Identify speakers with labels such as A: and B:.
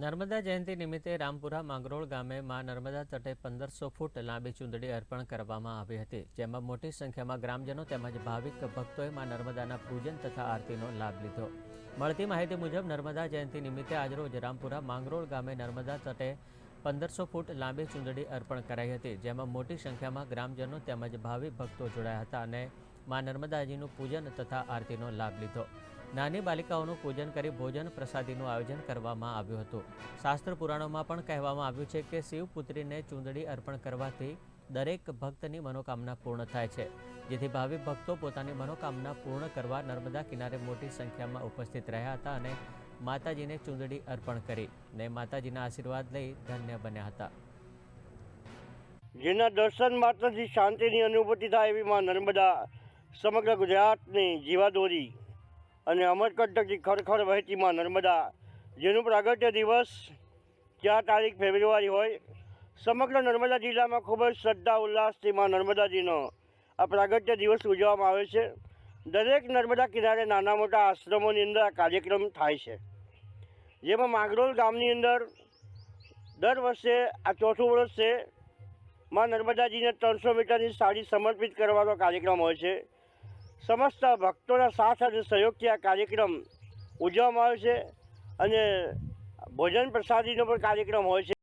A: નર્મદા જયંતિ નિમિત્તે રામપુરા માંગરોળ ગામે માં નર્મદા તટે પંદરસો ફૂટ લાંબી ચૂંદડી અર્પણ કરવામાં આવી હતી, જેમાં મોટી સંખ્યામાં ગ્રામજનો તેમજ ભાવિક ભક્તોએ માં નર્મદાના પૂજન તથા આરતીનો લાભ લીધો. મળતી માહિતી મુજબ નર્મદા જયંતિ નિમિત્તે આજરોજ રામપુરા માંગરોળ ગામે નર્મદા તટે પંદરસો ફૂટ લાંબી ચૂંદડી અર્પણ કરાઈ હતી, જેમાં મોટી સંખ્યામાં ગ્રામજનો તેમજ ભાવિક ભક્તો જોડાયા હતા અને માં નર્મદાજીનું પૂજન તથા આરતીનો લાભ લીધો. નાની બાલિકાઓનું પૂજન કરી ભોજન પ્રસાદીનું આયોજન કરવામાં આવ્યું હતું. શાસ્ત્ર પુરાણોમાં પણ કહેવામાં આવ્યું છે કે શિવપુત્રીને ચૂંદડી અર્પણ કરવાથી દરેક ભક્તની મનોકામના પૂર્ણ થાય છે, જેથી ભાવિ ભક્તો પોતાની મનોકામના પૂર્ણ કરવા નર્મદા કિનારે મોટી સંખ્યામાં ઉપસ્થિત રહ્યા હતા અને માતાજીને ચૂંદડી અર્પણ કરી ને માતાજીના આશીર્વાદ લઈ ધન્ય બન્યા હતા.
B: જેના દર્શન માત્રથી શાંતિની અનુભૂતિ થાય એવી માં નર્મદા સમગ્ર ગુજરાતની જીવાદોરી અને અમરકંટકથી ખરખર વહેતીમાં નર્મદા, જેનું પ્રાગટ્ય દિવસ ચાર તારીખ ફેબ્રુઆરી હોય. સમગ્ર નર્મદા જિલ્લામાં ખૂબ જ શ્રદ્ધા, ઉલ્લાસથી માં નર્મદાજીનો આ પ્રાગટ્ય દિવસ ઉજવવામાં આવે છે. દરેક નર્મદા કિનારે નાના મોટા આશ્રમોની અંદર આ કાર્યક્રમ થાય છે. જેમાં માગરોલ ગામની અંદર દર વર્ષે આ ચોથું વર્ષ છે માં નર્મદાજીને ત્રણસો મીટરની સાડી સમર્પિત કરવાનો કાર્યક્રમ હોય છે. સમસ્ત ભક્તોના સાથ અને સહયોગથી આ કાર્યક્રમ ઉજવવામાં આવે છે અને ભોજન પ્રસાદીનો પણ કાર્યક્રમ હોય છે.